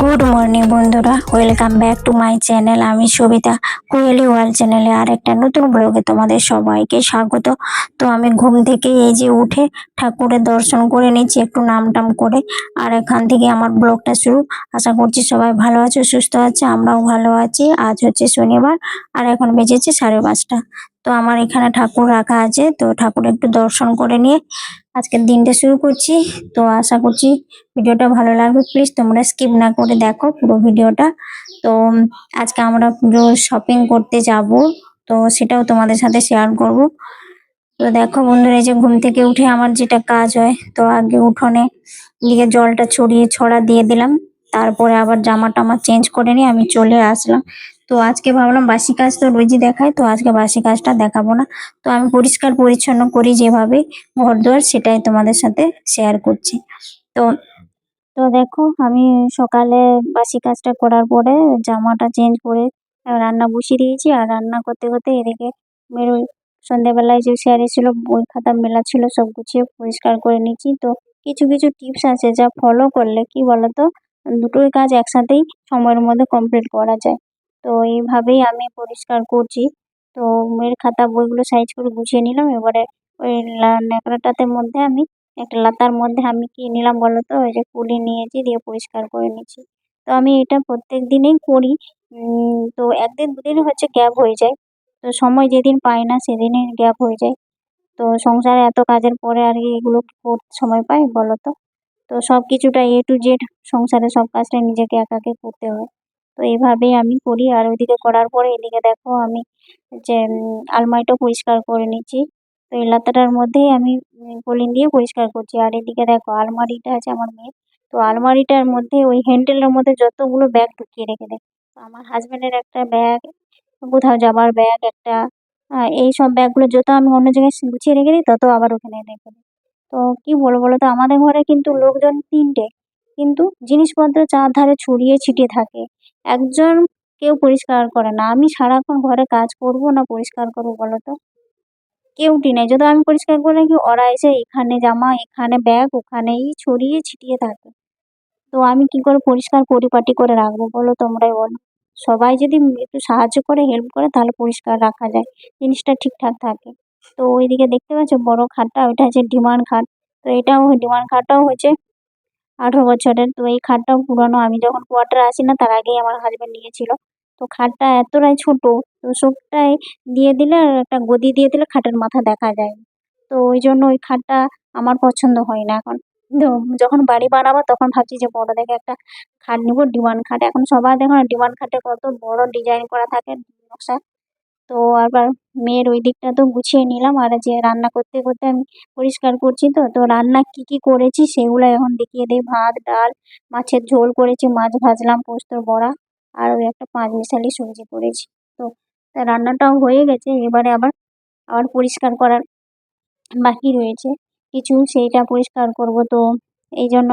Good morning বন্ধুরা। Welcome back to my channel আমি Sabita Koyeli world চ্যানেলে আর একটা নতুন ব্লগে তোমাদের সবাইকে স্বাগত। তো আমি ঘুম থেকে এই যে উঠে ঠাকুরের দর্শন করে নিচ্ছি, একটু নাম টাম করে। আর এখান থেকে আমার ব্লগটা শুরু। আশা করছি সবাই ভালো আছো, সুস্থ আছে, আমরাও ভালো আছি। আজ হচ্ছে শনিবার, আর এখন বেজেছে সাড়ে পাঁচটা। তো আমার এখানে ঠাকুর রাখা আছে। তো ঠাকুর একটু দর্শন করে নিয়ে আজকের দিনটা শুরু করছি। তো আশা করছি ভিডিওটা ভালো লাগবে। প্লিজ তোমরা স্কিপ না করে দেখো পুরো ভিডিওটা। তো আজকে আমরা পুরো শপিং করতে যাব। তো সেটাও তোমাদের সাথে শেয়ার করব। তো দেখো বন্ধুরা, এই যে ঘুম থেকে উঠে আমার যেটা কাজ হয়, তো আগে উঠোনে দিকে জলটা ছড়িয়ে, ছড়া দিয়ে দিলাম। তারপরে আবার জামা টামা চেঞ্জ করে নিয়ে আমি চলে আসলাম। তো আজকে ভাবলাম বাসি কাজ তো রোজই দেখায় তো আজকে বাসি কাজটা দেখাবো না। তো আমি পরিষ্কার পরিচ্ছন্ন করি যেভাবে ঘর দুয়ার সেটাই তোমাদের সাথে শেয়ার করছি। তো তো দেখো আমি সকালে বাসি কাজটা করার পরে জামাটা চেঞ্জ করে রান্না বসিয়ে দিয়েছি, আর রান্না করতে করতে এদিকে মেরো সন্ধ্যেবেলায় যে স্যারে ছিল বই খাতা মেলা ছিল, সব গুছিয়ে পরিষ্কার করে নিয়েছি। তো কিছু কিছু টিপস আছে যা ফলো করলে কি বলতো, দুটোই কাজ একসাথেই সময়ের মধ্যে কমপ্লিট করা যায়। তো এইভাবেই আমি পরিষ্কার করছি। তো মেয়ের খাতা বইগুলো সাইজ করে গুছিয়ে নিলাম। এবারে ওই ন্যাকড়াটাতে মধ্যে আমি একটা লাতার মধ্যে আমি কি নিলাম বলো তো? ওই যে কুলি নিয়েছি, দিয়ে পরিষ্কার করে নিচ্ছি। তো আমি এটা প্রত্যেক দিনেই করি। তো একদিন দুদিন হচ্ছে গ্যাপ হয়ে যায়। তো সময় যেদিন পাই না সেদিনই গ্যাপ হয়ে যায়। তো সংসারে এত কাজের পরে আর কি এগুলো সময় পাই বলো তো? তো সব কিছুটা এ টু জেড সংসারে সব কাজটা নিজেকে একাকে করতে হয়। তো এইভাবেই আমি করি। আর ওইদিকে করার পরে এদিকে দেখো আমি যে আলমারিটা পরিষ্কার করে নিচ্ছি। তো এই লাতাটার মধ্যেই আমি পলিন দিয়ে পরিষ্কার করছি। আর এদিকে দেখো আলমারিটা আছে আমার মেয়ের। তো আলমারিটার মধ্যে ওই হ্যান্ডেলের মধ্যে যতগুলো ব্যাগ ঢুকিয়ে রেখে দেয় তো আমার হাজবেন্ডের একটা ব্যাগ, কোথাও যাবার ব্যাগ একটা এই সব ব্যাগগুলো যত আমি অন্য জায়গায় গুছিয়ে রেখে দিই, তত আবার ওখানে রেখে দিই তো কি বলব বলো তো? আমাদের ঘরে কিন্তু লোকজন তিনটে। কিন্তু জিনিসপত্র চারধারে ছড়িয়ে ছিটিয়ে থাকে। একজন কেউ পরিষ্কার করে না। আমি সারাক্ষণ ঘরে কাজ করব না পরিষ্কার করব বলো তো? কেউটি নেই। যদি আমি পরিষ্কার করে রাখি, ওরা এসে এখানে জামা, এখানে ব্যাগ, ওখানেই ছড়িয়ে ছিটিয়ে থাকে। তো আমি কি করে পরিষ্কার পরিপাটি করে রাখব বলো তোমরাই বলো? সবাই যদি একটু সাহায্য করে হেল্প করে, তাহলে পরিষ্কার রাখা যায়। জিনিসটা ঠিকঠাক থাকে। তো ওইদিকে দেখতে পাচ্ছ বড় খাটটা, ওইটা হচ্ছে ডিমান্ড খাট। তো এটাও, ডিমান্ড খাটটাও হচ্ছে আঠেরো বছরের তো এই খাটটাও পুরানো। আমি যখন কোয়ার্টারে আসি না, তার আগেই আমার হাজব্যান্ড নিয়েছিল। তো খাটটা এতটাই ছোট, তো সবটাই দিয়ে দিলে আর একটা গদি দিয়ে দিলে খাটের মাথা দেখা যায়। তো ওই জন্য ওই খাটটা আমার পছন্দ হয় না এখন যখন বাড়ি বানাবো, তখন ভাবছি যে বড় দেখে একটা খাট নিবো, ডিমান্ড খাট। এখন সবাই দেখো না, ডিমান্ড খাটে কত বড় ডিজাইন করা থাকে, নকশা। তো আবার মেয়ের ওই দিকটা তো গুছিয়ে নিলাম। আর যে রান্না করতে করতে আমি পরিষ্কার করছি তো তো রান্না কি কি করেছি সেগুলো এখন দেখিয়ে দিই। ভাত, ডাল, মাছের ঝোল করেছি, মাছ ভাজলাম পোস্তর বড়া, আর ওই একটা পাঁচ মিশালি সবজি করেছি। তো রান্নাটাও হয়ে গেছে, এবারে আবার আবার পরিষ্কার করার বাকি রয়েছে। কিছু সেইটা পরিষ্কার করব তো এই জন্য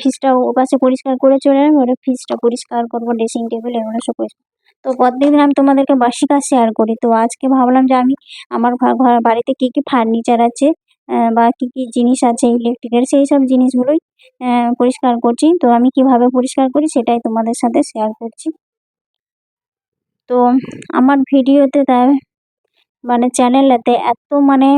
ফ্রিজটা ওপাশে পরিষ্কার করে চলে এলাম। এবারে ফ্রিজটা পরিষ্কার করব, ড্রেসিং টেবিল এগুলো সব পরিষ্কার তো প্রত্যেকদিন আমি তোমাদেরকে বাসি কাজ শেয়ার করি। তো আজকে ভাবলাম যে আমি আমার বাড়িতে কী কী ফার্নিচার আছে বা কী কী জিনিস আছে ইলেকট্রিকের সেই সব জিনিসগুলোই পরিষ্কার করছি। তো আমি কীভাবে পরিষ্কার করি সেটাই তোমাদের সাথে শেয়ার করছি। তো আমার ভিডিওতে তার মানে চ্যানেলেতে এত মানে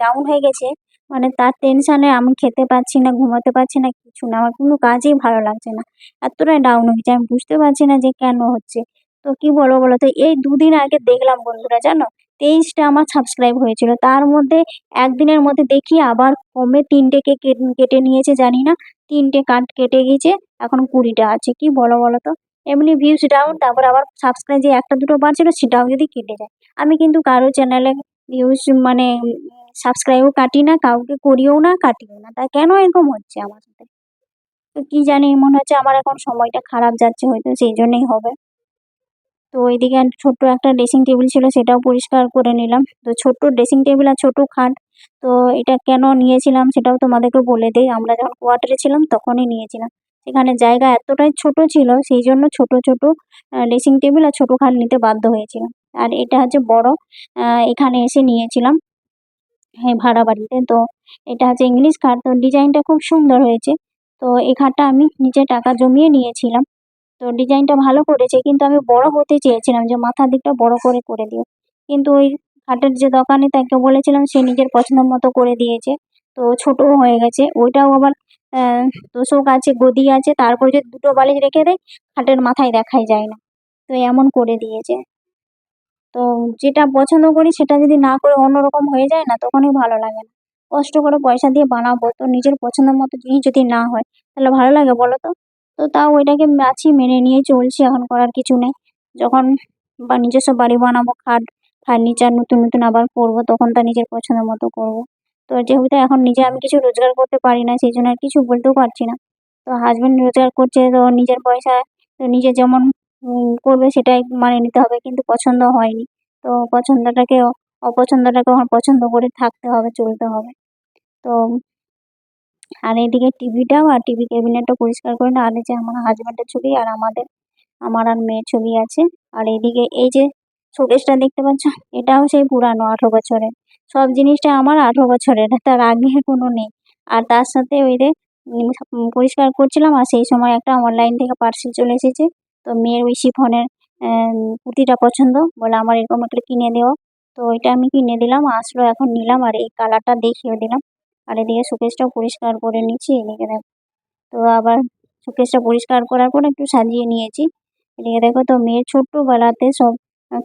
ডাউন হয়ে গেছে মানে তার টেনশানে আমি খেতে পারছি না, ঘুমাতে পারছি না, কিছু না, আমার কোনো কাজই ভালো লাগছে না। এতটাই ডাউন হয়ে গেছে, আমি বুঝতে পারছি না যে কেন হচ্ছে। তো কি বলব বলো তো? এই দুদিন আগে দেখলাম বন্ধুরা জানো? তেইশটা আমার সাবস্ক্রাইব হয়েছিল। তার মধ্যে একদিনের মধ্যে দেখি আবার কমে তিনটে কে কেটে- কেটে নিয়েছে, জানি না। তিনটে কাট কেটে গিয়েছে, এখন কুড়িটা আছে। কি বলো বলো তো? এমনি ভিউজ ডাউন তারপর আবার সাবস্ক্রাইব যে একটা দুটো বাড়ছিল, সেটাও যদি কেটে যায়। আমি কিন্তু কারও চ্যানেলে ভিউজ মানে সাবস্ক্রাইবও কাটি না, কাউকে করিও না, কাটিও না। তা কেন এরকম হচ্ছে আমার সাথে? তো কি জানি, মনে হচ্ছে আমার এখন সময়টা খারাপ যাচ্ছে হয়তো, সেই জন্যই হবে। তো আর ছোট্ট একটা ড্রেসিং টেবিল ছিল, সেটাও পরিষ্কার করে নিলাম। তো ছোট্ট ড্রেসিং টেবিল আর ছোট খাট, তো এটা কেন নিয়েছিলাম সেটাও তোমাদেরকে বলে দিই। আমরা যখন কোয়ার্টারে ছিলাম তখনই নিয়েছিলাম। সেখানে জায়গা এতটাই ছোট ছিল, সেই জন্য ছোট ছোট ড্রেসিং টেবিল আর ছোট খাট নিতে বাধ্য হয়েছিলাম। আর এটা হচ্ছে বড় এখানে এসে নিয়েছিলাম হ্যাঁ ভাড়া বাড়িতে। তো এটা হচ্ছে ইংলিশ খাট, তো ডিজাইনটা খুব সুন্দর হয়েছে। তো এই খাটটা আমি নিজে টাকা জমিয়ে নিয়েছিলাম। তো ডিজাইনটা ভালো করেছে, কিন্তু আমি বড় হতে চেয়েছিলাম যে মাথার দিকটা বড় করে করে দিও। কিন্তু ওই খাটের যে দোকানে তাকে বলেছিলাম সে নিজের পছন্দ মতো করে দিয়েছে, তো ছোটও হয়ে গেছে। ওইটাও আবার তোষক আছে, গদি আছে, তারপরে যদি দুটো বালিশ রেখে দেয়, খাটের মাথায় দেখাই যায় না। তো এমন করে দিয়েছে। তো যেটা পছন্দ করি সেটা যদি না করে অন্যরকম হয়ে যায় না, তখনই ভালো লাগে না। কষ্ট করে পয়সা দিয়ে বানাবো, তো নিজের পছন্দ মতো জিনিস যদি না হয়, তাহলে ভালো লাগে বলো তো? তো তাও ওইটাকে আছি, মেনে নিয়ে চলছি, এখন করার কিছু নেই। যখন বা নিজস্ব বাড়ি বানাবো, খাট, ফার্নিচার, নতুন নতুন আবার করব, তখন তা নিজের পছন্দ মতো করব। তো যেহেতু এখন নিজে আমি কিছু রোজগার করতে পারি না, সেই জন্য আর কিছু বলতেও পারছি না। তো হাজব্যান্ড রোজগার করছে, তো নিজের পয়সা, তো নিজে যেমন করবে সেটাই মানে নিতে হবে, কিন্তু পছন্দ হয়নি। তো পছন্দটাকে অপছন্দটাকে পছন্দ করে থাকতে হবে, চলতে হবে। তো আর এইদিকে টিভিটাও আর টিভি ক্যাবিনেটটা পরিষ্কার করে না আর এই যে আমার হাজবেন্ডের ছবি আর আমাদের আমার আর মেয়ের ছবি আছে। আর এদিকে এই যে শোকেসটা দেখতে পাচ্ছ এটাও সেই পুরানো আঠেরো বছরের। সব জিনিসটা আমার আঠেরো বছরের তার আগে কোনো নেই। আর তার সাথে ওই উম, পরিষ্কার করছিলাম আর সেই সময় একটা অনলাইন থেকে পার্সেল চলে এসেছে। তো মেয়ের ওই শিফনের কুর্তিটা পছন্দ বলে আমার এরকম একটা কিনে দেওয়া। তো ওইটা আমি কিনে দিলাম আসলো এখন নিলাম আর এই কালারটা দেখিয়ে দিলাম। আর এদিকে শোকেসটাও পরিষ্কার করে নিচ্ছি, এদিকে দেখো। তো আবার শোকেসটা পরিষ্কার করার পর একটু সাজিয়ে নিয়েছি। এদিকে দেখো তো মেয়ের ছোট্টবেলাতে সব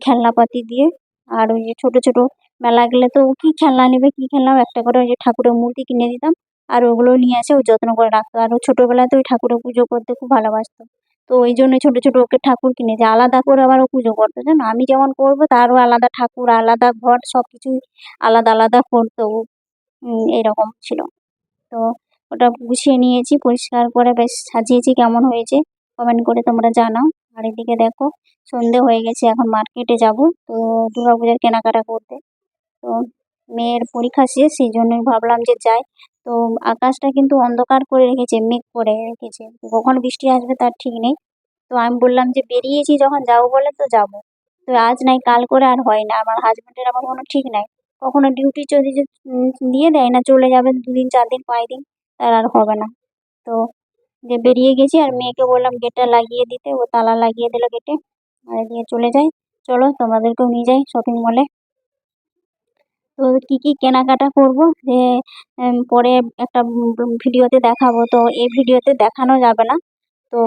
খেলনাপাতি দিয়ে, আর ওই যে ছোট ছোট মেলা গেলে তো ও কি খেলনা নেবে, কি খেলনা একটা করে ওই যে ঠাকুরের মূর্তি কিনে দিতাম, আর ওগুলো নিয়ে আসে ও যত্ন করে রাখতো। আর ও ছোটবেলাতে ওই ঠাকুরের পুজো করতে খুব ভালোবাসতো। তো ওই জন্য ছোট ছোট ওকে ঠাকুর কিনে যে আলাদা করে আবার ও পুজো করতো। জানো, আমি যেমন করব, তারও আলাদা ঠাকুর, আলাদা ঘট সব কিছুই আলাদা আলাদা করতো এরকম ছিল। তো ওটা গুছিয়ে নিয়েছি, পরিষ্কার করে বেশ সাজিয়েছি, কেমন হয়েছে কমেন্ট করে তোমরা জানাও। আর এদিকে দেখো, সন্ধে হয়ে গেছে, এখন মার্কেটে যাব। তো দুর্গা পূজার কেনাকাটা করতে। তো মেয়ের পরীক্ষা শেষ, সেই জন্যই ভাবলাম যে যাই। তো আকাশটা কিন্তু অন্ধকার করে রেখেছে, মেঘ করে রেখেছে। কখন বৃষ্টি আসবে তার ঠিক নেই। তো আমি বললাম যে বেরিয়েছি যখন, যাব বলে তো যাব। তো আজ নাই, কাল করে আর হয় না। আমার হাজবেন্ডের আবার কোনো ঠিক নাই। কখনো ডিউটি যদি দিয়ে দেয় না, চলে যাবে দুদিন চার দিন পাঁচ দিন তার আর হবে না। তো যে বেরিয়ে গেছি আর মেয়েকে বললাম গেটটা লাগিয়ে দিতে, ও তালা লাগিয়ে দিল গেটে আর দিয়ে চলে যাই। চলো, তোমাদেরকেও নিয়ে যাই শপিং মলে তো কি কি কেনাকাটা করব? যে পরে একটা ভিডিওতে দেখাবো। তো এই ভিডিওতে দেখানো যাবে না। তো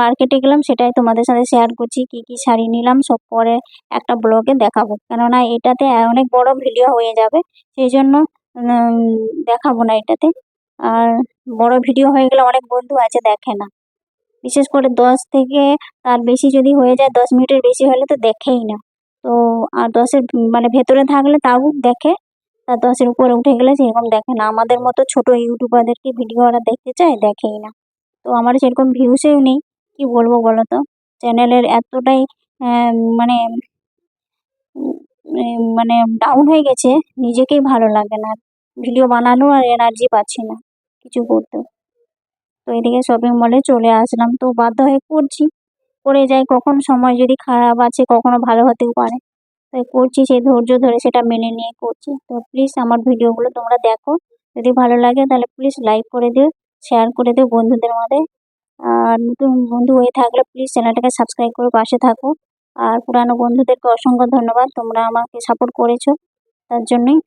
মার্কেটে গেলাম, সেটাই তোমাদের সাথে শেয়ার করছি, কি কি শাড়ি নিলাম, সব পরে একটা ব্লগে দেখাবো। কেননা এটাতে অনেক বড় ভিডিও হয়ে যাবে, সেই জন্য দেখাবো না এটাতে। আর বড় ভিডিও হয়ে গেলে অনেক বন্ধু আছে, দেখে না। বিশেষ করে দশ থেকে, তার বেশি যদি হয়ে যায়, দশ মিনিটের বেশি হলে তো দেখেই না। তো আর দশের মানে ভেতরে থাকলে তাও দেখে তার দশের উপরে উঠে গেলে সেরকম দেখে না। আমাদের মতো ছোট ইউটিউবারদেরকে ভিডিও ওরা দেখতে চায়, দেখেই না। তো আমার সেরকম ভিউসেও নেই। কি বলব বলো তো চ্যানেলের এতটাই মানে মানে ডাউন হয়ে গেছে, নিজেকেই ভালো লাগে না। ভিডিও বানানো আর এনার্জি পাচ্ছি না কিছু করতে। তো এদিকে শপিং মলে চলে আসলাম। তো বাধ্য হয়ে করছি। করে যাই, কখন সময় যদি খারাপ আছে, কখনো ভালো হতেও পারে। তাই করছি সেই ধৈর্য ধরে, সেটা মেনে নিয়ে করছি। তো প্লিজ আমার ভিডিওগুলো তোমরা দেখো। যদি ভালো লাগে, তাহলে প্লিজ লাইক করে দিও। শেয়ার করে দিও বন্ধুদের মধ্যে। আর নতুন বন্ধু হয়ে থাকলে প্লিজ চ্যানেলটাকে সাবস্ক্রাইব করে পাশে থাকো। আর পুরানো বন্ধুদেরকে অসংখ্য ধন্যবাদ, তোমরা আমাকে সাপোর্ট করেছ তার জন্যই।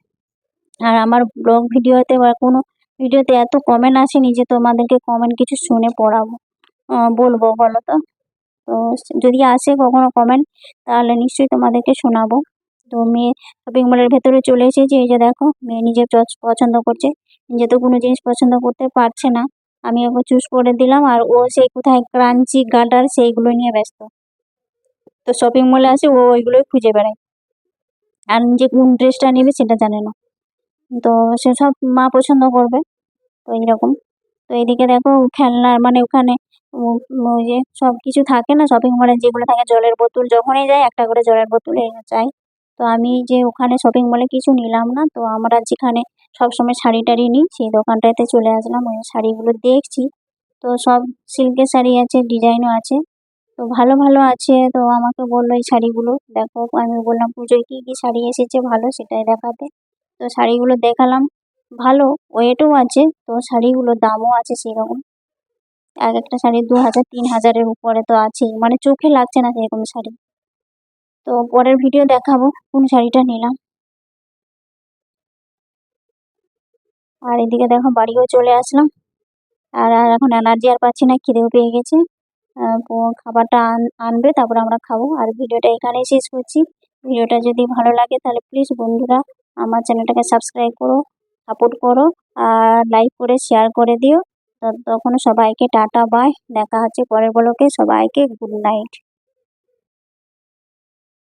আর আমার ব্লগ ভিডিওতে বা কোনো ভিডিওতে এত কমেন্ট আসেনি যে তোমাদেরকে কমেন্ট কিছু শুনে পড়াবো। বলব বলো তো? তো যদি আসে কখনো কমেন্ট তাহলে নিশ্চয়ই তোমাদেরকে শোনাবো। তো মেয়ে শপিং মলের ভেতরে চলে এসেছি, এই যে দেখো, মেয়ে নিজে পছন্দ করছে। নিজে তো কোনো জিনিস পছন্দ করতে পারছে না। আমি ওকে চুজ করে দিলাম আর ও সেই কোথায় ক্রাঞ্চি গার্ডার সেইগুলো নিয়ে ব্যস্ত। তো শপিং মলে আসে ও ওইগুলোই খুঁজে বেড়ায়। আর যে কোন ড্রেসটা নেবে সেটা জানে না। তো সেসব মা পছন্দ করবে। তো এইরকম। তো এইদিকে দেখো খেলনা মানে ওখানে ওই যে সব কিছু থাকে না শপিং মলে যেগুলো থাকে জলের বোতল যখনই যাই একটা করে জলের বোতল চাই। তো আমি যে ওখানে শপিং মলে কিছু নিলাম না, তো আমরা যেখানে সবসময় শাড়ি টাড়ি নিই সেই দোকানটাতে চলে আসলাম, ওই শাড়িগুলো দেখছি। তো সব সিল্কের শাড়ি আছে, ডিজাইনও আছে। তো ভালো ভালো আছে, তো আমাকে বলল এই শাড়িগুলো দেখো। আমি বললাম, পুজোয় কি কি শাড়ি এসেছে ভালো, সেটাই দেখাতে। তো শাড়িগুলো দেখালাম, ভালো, ওয়েটও আছে, তো শাড়িগুলোর দামও আছে সেরকম। এক একটা শাড়ি দু হাজার, তিন হাজারের উপরে তো আছেই মানে চোখে লাগছে না সেরকম শাড়ি। তো পরের ভিডিও দেখাবো, কোন শাড়িটা নিলাম। আর এদিকে দেখো বাড়িও চলে আসলাম। আর আর এখন এনার্জি আর পাচ্ছি না, খিদেও পেয়ে গেছে। খাবারটা আন- আনবে, তারপর আমরা খাব। আর ভিডিওটা এখানেই শেষ করছি। ভিডিওটা যদি ভালো লাগে তাহলে প্লিজ বন্ধুরা আমার চ্যানেলটাকে সাবস্ক্রাইব করো সাপোর্ট করো, আর লাইক করে শেয়ার করে দিও। তখন সবাইকে টাটা বাই দেখা হচ্ছে পরের ব্লকে সবাইকে গুড নাইট